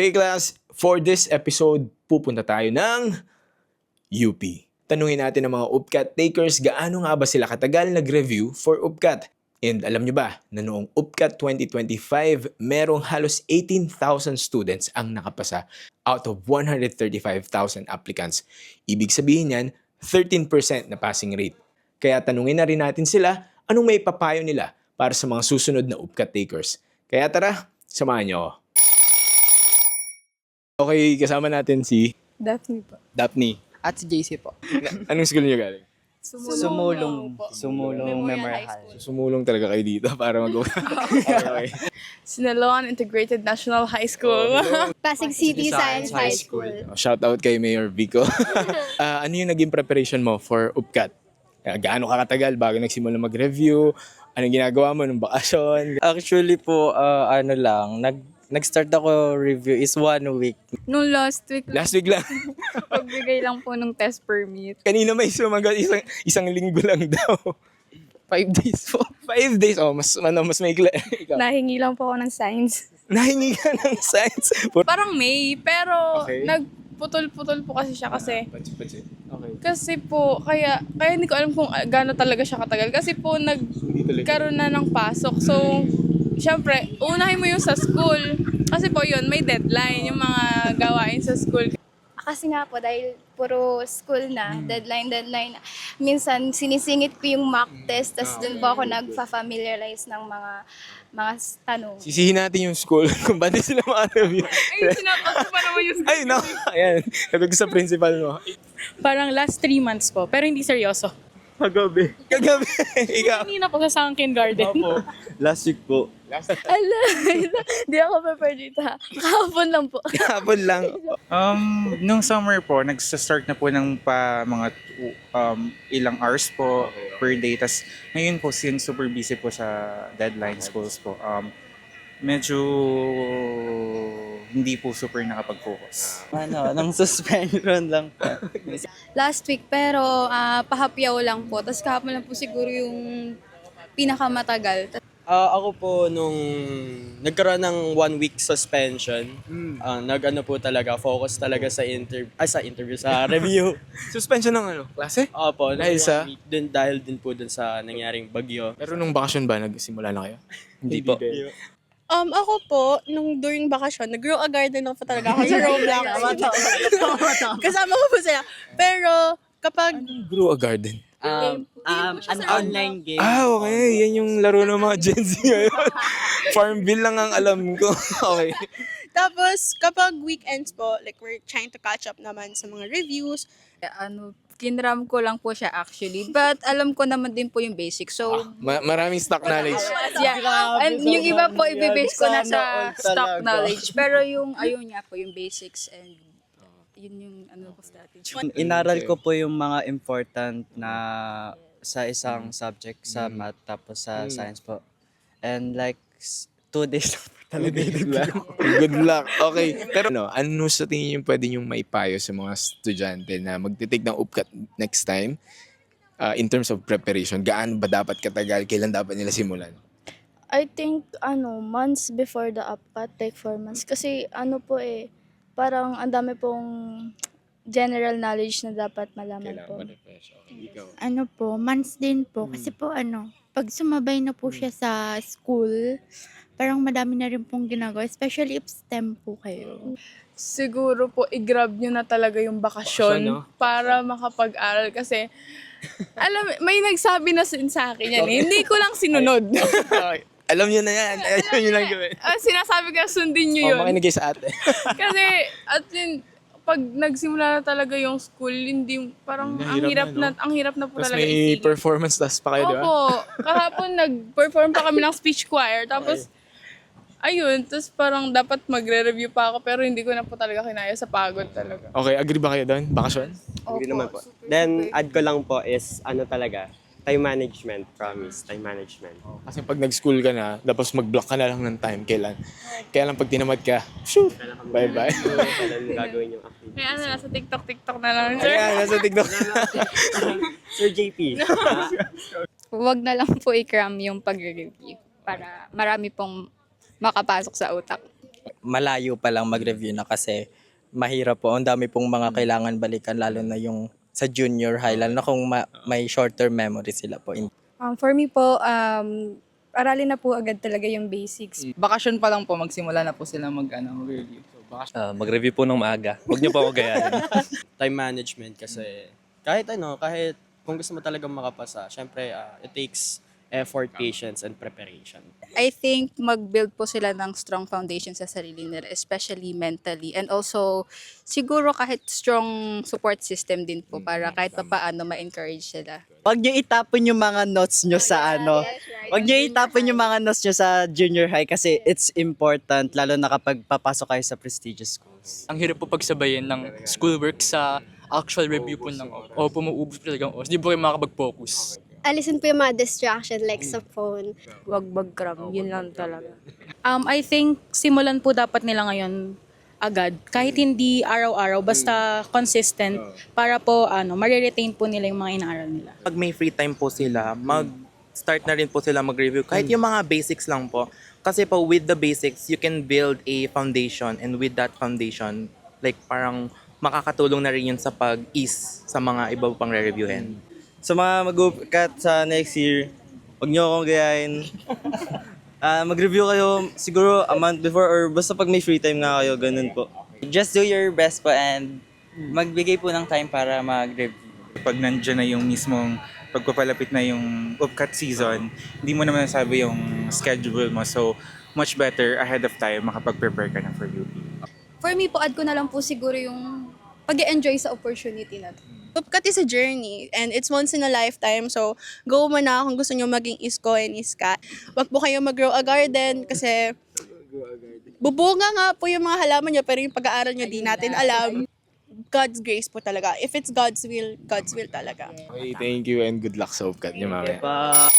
Hey class, for this episode, pupunta tayo ng UP. Tanungin natin ang mga UPCAT takers gaano nga ba sila katagal nag-review for UPCAT. And alam nyo ba na noong UPCAT 2025, merong halos 18,000 students ang nakapasa out of 135,000 applicants. Ibig sabihin yan, 13% na passing rate. Kaya tanungin na rin natin sila anong may papayo nila para sa mga susunod na UPCAT takers. Kaya tara, samahan nyo ako. Okay, kasama natin si Daphne po. Daphne. At si JC po. Na- Anong school niyo galing? Sumulong. Sumulong Memorial High. Sumulong talaga kayo dito para mag okay, okay. Sinaloan Integrated National High School. Pasig City Science High School. Shout out kay Mayor Vico. Ah, ano yung naging preparation mo for UPCAT? Ah, Gaano ka katagal bago nagsimula mag-review? Anong ginagawa mo nung bakasyon? Actually po, ah, ano lang, nag nag-start ako review is one week. Nung last week, Last week lang. pagbigay lang po ng test permit. Kanina may sumagot isang, isang linggo lang daw. Five days po. Five days. Oh, mas, ano, mas may Ikaw. Nahingi lang po ako ng science. Nahingi ka ng science. For... Parang May, pero Okay. nagputol-putol po kasi siya kasi. Okay. Kasi po, kaya, kaya hindi ko alam kung ah, gaano talaga siya katagal. Kasi po, Hindi tuloy. nagkaroon na ng pasok. So, syempre, unahin mo yung sa school. Kasi po yun, may deadline yung mga gawain sa school. Ah, Kasi nga po, dahil puro school na, deadline, deadline. Minsan, sinisingit ko yung mock test, tapos dun po ako nagfa-familiarize ng mga mga tanong. Sisihin natin yung school kung ba't di sila maka-review. Ay, sinapag ko pa naman yung Ay, no. Ayan. Sabi ko sa principal mo. Parang last three months po, pero hindi seryoso. Kagabi. Kagabi. Ikaw. Kanina po sa isang kindergarten. Last week po. Ala, di ako prepared dito ha. Kahapon lang po. Hapon lang. Um, nung summer po, nagsa-start na po ng pa mga um, ilang hours po per day. Tas ngayon po, since super busy po sa deadline schools po, um, medyo hindi po super nakapag-focus. Ano, nang suspension lang po. last week pero ah, pahapyaw lang po. Tapos kahapon lang po siguro yung pinakamatagal. Ah, ako po nung nagkaroon ng one week suspension, ah, nag-ano po talaga, focus talaga sa interview, ay sa interview, sa review. Suspension ng ano? Klase? Opo, Dahil nung sa? one week din, dahil din po dun sa nangyaring bagyo. Pero nung bakasyon ba, nagsimula na kayo? Hindi po. Um, ako po, nung during bakasyon, nag-grow a garden ako talaga ako sa Roblox. Kasama ko po sila. Pero, kapag, Grew a garden. Um, um, an online game. Ah, okay. Yan yung laro ng mga Gen Z ngayon. Farmville lang ang alam ko. okay. tapos, kapag weekends po, like, we're trying to catch up naman sa mga reviews. Ano, kinram ko lang po siya actually. But alam ko naman din po yung basics. So, Ma- maraming stock knowledge. yeah. And yung iba po, ibibase ko na sa stock knowledge. Pero yung, ayun nga po, yung basics and yun yung ano ko strategy. Inaral ko po yung mga important na sa isang subject sa math tapos sa science po. And like, two days talaga. Good luck. Good luck. Okay. Pero ano, ano sa tingin yung pwede yung maipayo sa mga estudyante na magtitig ng UPCAT next time? Uh, in terms of preparation, gaano ba dapat katagal? Kailan dapat nila simulan? I think, ano, months before the upcut, like four months. Kasi, ano po eh, parang ang dami pong general knowledge na dapat malaman po. ma-refresh. Okay, ikaw. ano po, months din po. Kasi po ano, pag sumabay na po siya sa school, parang madami na rin pong ginagawa. Especially if STEM po kayo. siguro po i-grab nyo na talaga yung bakasyon Bakasyon, no? para makapag-aral kasi alam may nagsabi na sin sa akin yan eh. hindi ko lang sinunod Okay. Alam nyo na yan. Alam nyo lang gawin. Ah, sinasabi ko sundin nyo Oh, yun makinig kayo sa ate. kasi at yun pag nagsimula na talaga yung school hindi parang ang hirap na, na, no? ang hirap na po Tapos talaga may isingit. performance task pa kayo, di ba? Opo. Kahapon nag-perform pa kami ng speech choir. Tapos, ayun. Tapos parang dapat magre-review pa ako. Pero hindi ko na po talaga kinaya sa pagod talaga. Okay, agree ba kayo doon? Bakasyon? Hindi naman po. Then, add ko lang po is, ano talaga, time management, promise, time management. Kasi pag nag-school ka na, tapos mag-block ka na lang ng time, kailan? Kailan pag tinamad ka, shoot! Bye-bye. Kailan mo gagawin yung activities. Kaya ano, nasa TikTok, TikTok na lang. Sir. Ayan, nasa TikTok. Sir JP, Huwag na lang po i-cram yung pag-review para marami pong makapasok sa utak. malayo pa lang mag-review na kasi mahirap po. Ang dami pong mga kailangan balikan lalo na yung sa junior high lalo na kung ma- may short-term memory sila po. Um, for me po, um, aralin na po agad talaga yung basics. Bakasyon pa lang po, magsimula na po sila mag, ano, review. So, bakasyon. Ah, mag-review po ng maaga. Huwag niyo po ako gayahin. Time management kasi kahit ano, kahit kung gusto mo talagang makapasa, syempre ah, it takes effort, patience, and preparation. I think mag-build po sila ng strong foundation sa sarili nila, especially mentally. And also, siguro kahit strong support system din po para kahit pa paano ma-encourage sila. Huwag niyo itapon yung mga notes niyo sa ano. Huwag niyo itapon yung mga notes niyo sa junior high kasi it's important lalo na kapag papasok kayo sa prestigious schools. Ang hirap po pagsabayin ng schoolwork sa actual review po ng OS. O pumuubos po talagang OS. Di po kayo makakapag-focus. Alisin po yung mga distraction like sa phone. Huwag mag-cram, yun lang talaga. Um, I think simulan po dapat nila ngayon agad. Kahit hindi araw-araw, basta consistent para po ano, mariretain po nila yung mga inaaral nila. Pag may free time po sila, mag-start na rin po sila mag-review. Kahit yung mga basics lang po. Kasi po with the basics, you can build a foundation and with that foundation, like parang makakatulong na rin yun sa pag-ease sa mga iba pang re-reviewin. Sa mga mag-cut sa next year, huwag niyo akong gayahin. Ah, mag-review kayo siguro a month before or basta pag may free time nga kayo, ganun po. Just do your best po and magbigay po ng time para mag-review. Pag nandiyan na yung mismong pagpapalapit na yung upcut season, hindi mo naman sabi yung schedule mo. So, much better ahead of time makapag-prepare ka na for UP. For me po, add ko na lang po siguro yung pag enjoy sa opportunity na to. Upcut is a journey and it's once in a lifetime. So, go mo na kung gusto nyo maging isko and iska. Wag po kayo mag-grow a garden kasi bubunga nga po yung mga halaman nyo pero yung pag-aaral nyo di natin alam. God's grace po talaga. If it's God's will, God's will talaga. Okay, thank you and good luck sa upkat niyo mamaya. Pa